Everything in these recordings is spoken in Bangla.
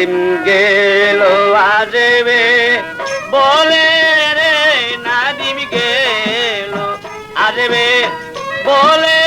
নাদিম গেল আজেবে বলে রে নাদিম গেল আজেবে বলে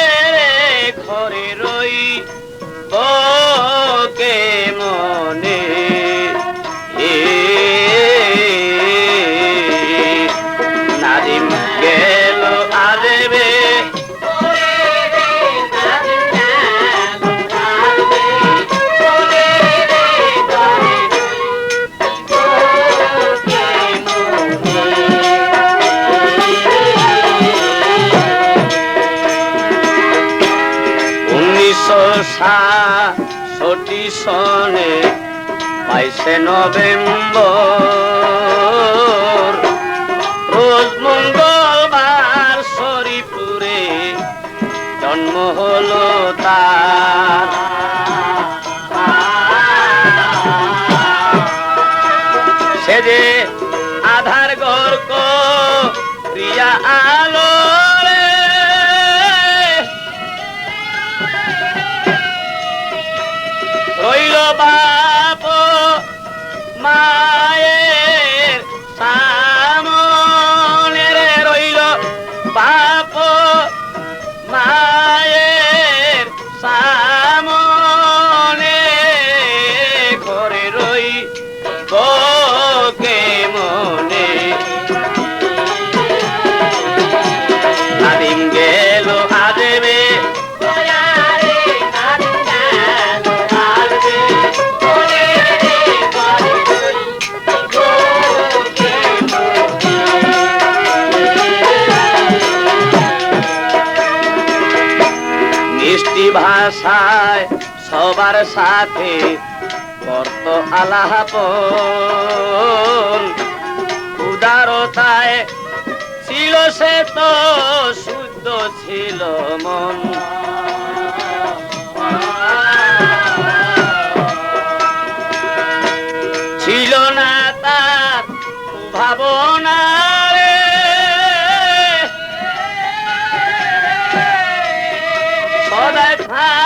সাতষট্টি সনে বাইশে নভেম্বর। রোজ মঙ্গলবার শরীপুরে জন্ম হলো তার। সে যে আধার গর্ক প্রিয়া আলো রে ভাষায় সবার সাথে করত আলাপন। উদারতায় ছিল সে তো, শুদ্ধ ছিল মন। ছিল না তার ভাবনা। Bye.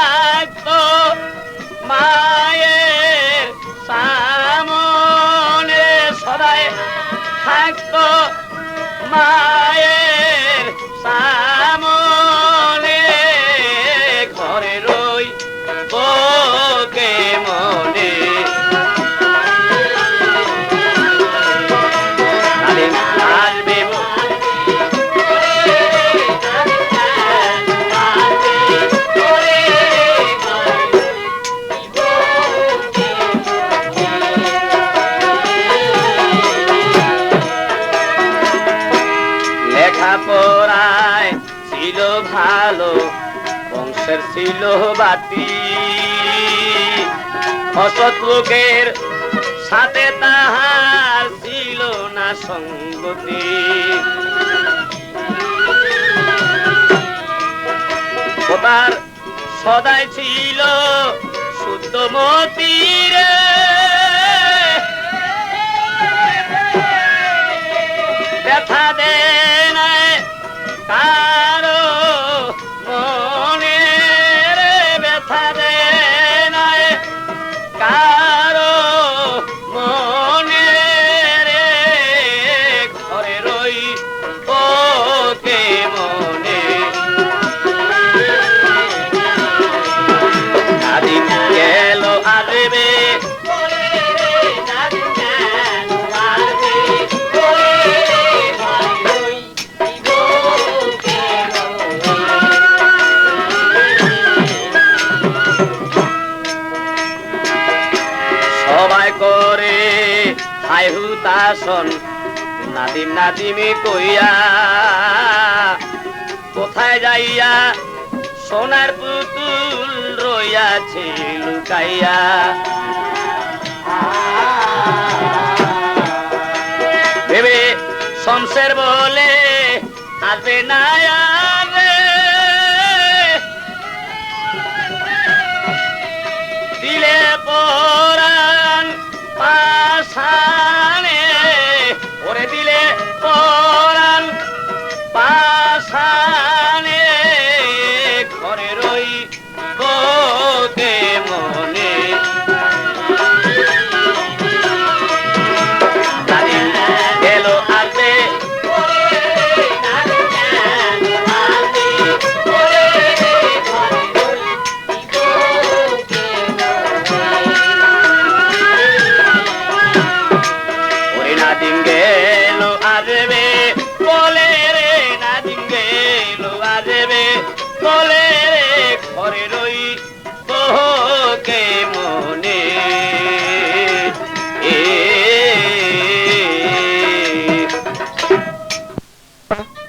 ছিল ভালো, বংশের ছিল বাতি। অসৎ লোকের সাথে তাহার ছিল না সঙ্গতি। সদাই ছিল শুদ্ধমতি Friday. হুতাসন নাদিম নাদিমি কইয়া, কোথায় যাইয়া সোনার পুতুল রইয়াছে লুকাইয়া? ভেবে শমশের বলে, আসবে না দিলে পর